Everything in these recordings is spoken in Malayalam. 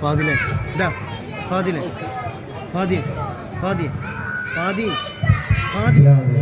Fadile. Da. Fadile. Fadil. Fadil. Fadil. Fadil.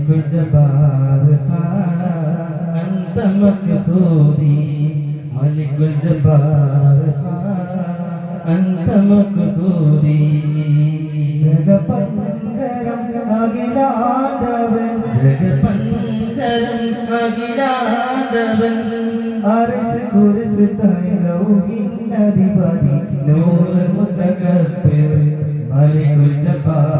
ملك الجبار أنت مقصودي ملك الجبار أنت مقصودي ജഗപഞ്ചരം അഖിലാണ്ടവൻ ജഗപഞ്ചരം അഖിലാണ്ടവൻ അർശ് കുരിശ് തണിലൗകിന്നധിപതി നൂർ മുതകബ്ബിർ മലികുൽ ജബ്ബാർ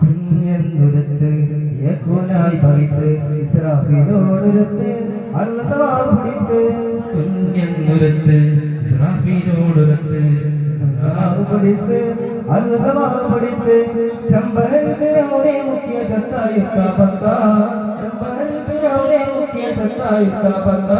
കുഞ്ഞെന്നുരത്ത് യകുനായി ഭവിത്ത് ഇസ്രാഫിലോടുരത്ത് അള്ളസവാ പിടിത്ത്. കുഞ്ഞെന്നുരത്ത് ഇസ്രാഫീലോടുരത്ത് പിടിത്ത് അള്ളസവാവ് പിടിത്ത്. ചമ്പകൻ പിറൗനെ മുഖ്യ ശത്തായുക്ത പത്ത ചമ്പകൻ പിറൗനെ മുഖ്യ ശത്തായുക്ത പത്ത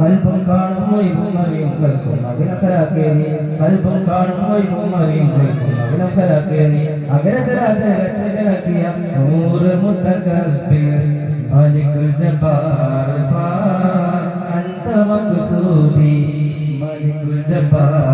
കൽപ്പം കാണും മൊയ്വും അറിയും കൽപ്പം അഗ്രസരാക്കേനി കൽപ്പം കാണും മൊയ്വും അറിയും കൽപ്പം അഗ്രസരാക്കേനി അഗ്രസരാചര രക്ഷകനാക്കിയ നൂറ് മുത്തക്കൽപ്പിയ മലികുൽ ജബ്ബാർ അൻത മഖ്സൂദി ജബ്ബാർ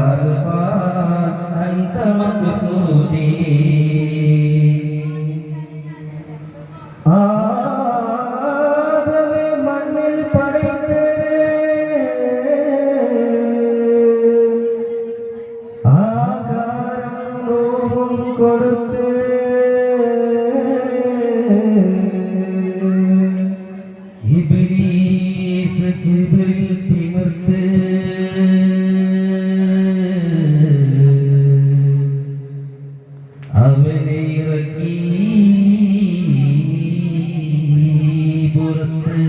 കൊടുത്ത്. ഇബ്ലീസ് കിബ്രിൽ തിമിർത്ത്. അവനെ ഇറക്കി പുറത്ത്.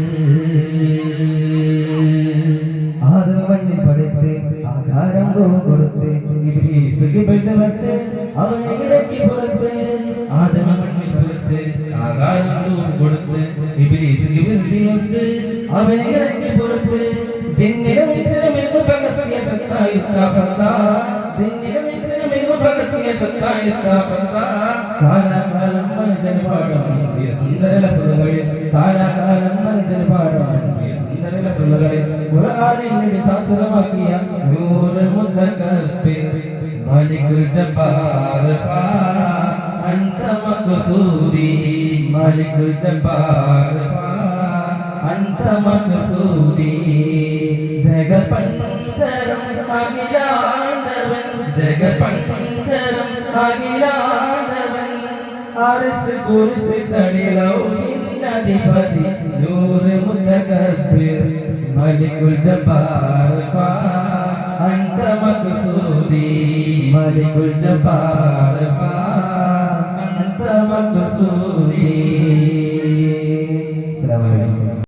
ആദം മണ്ണിൽ പടയ്ത്ത് ആകാരം കൊടുത്ത്. ഇബ്ലീസ് കിബിട്ട് വത്ത് അവനെ അവനെ ഇറക്കി പുറത്ത് ജന്നിലും ഇൻസിലുമെന്ന് പകർത്തിയ സത്തായുത്ത പത്ത ജന്നിലും ഇൻസിലുമെന്ന് പകർത്തിയ സത്തായുത്ത പത്ത കാലാകാലം മനുഷ്യൻ പാടം ഇന്ത്യ സുന്ദര ലഭ്യതകളിൽ കാലാകാലം മനുഷ്യൻ പാടം ഇന്ത്യ സുന്ദര ലഭ്യതകളിൽ ഖുർആനിന്റെ ശാസ്ത്രമാക്കിയ നൂറ് മുതകബ്ബിർ മലികുൽ ജബ്ബാർ അൻത മഖ്സൂദി മലികുൽ ജബ്ബാർ അൻത മഖ്സൂദി ജഗപഞ്ചരം അഖിലാണ്ടവൻ ജഗപഞ്ചരം അഖിലാണ്ടവൻ. അർശ് കുർസി തടിലൗകിന്നധിപതി നൂറ് മുതകബ്ബിർ മലികുൽ ജബ്ബാർ അൻത മഖ്സൂദി മലികുൽ ജബ്ബാർ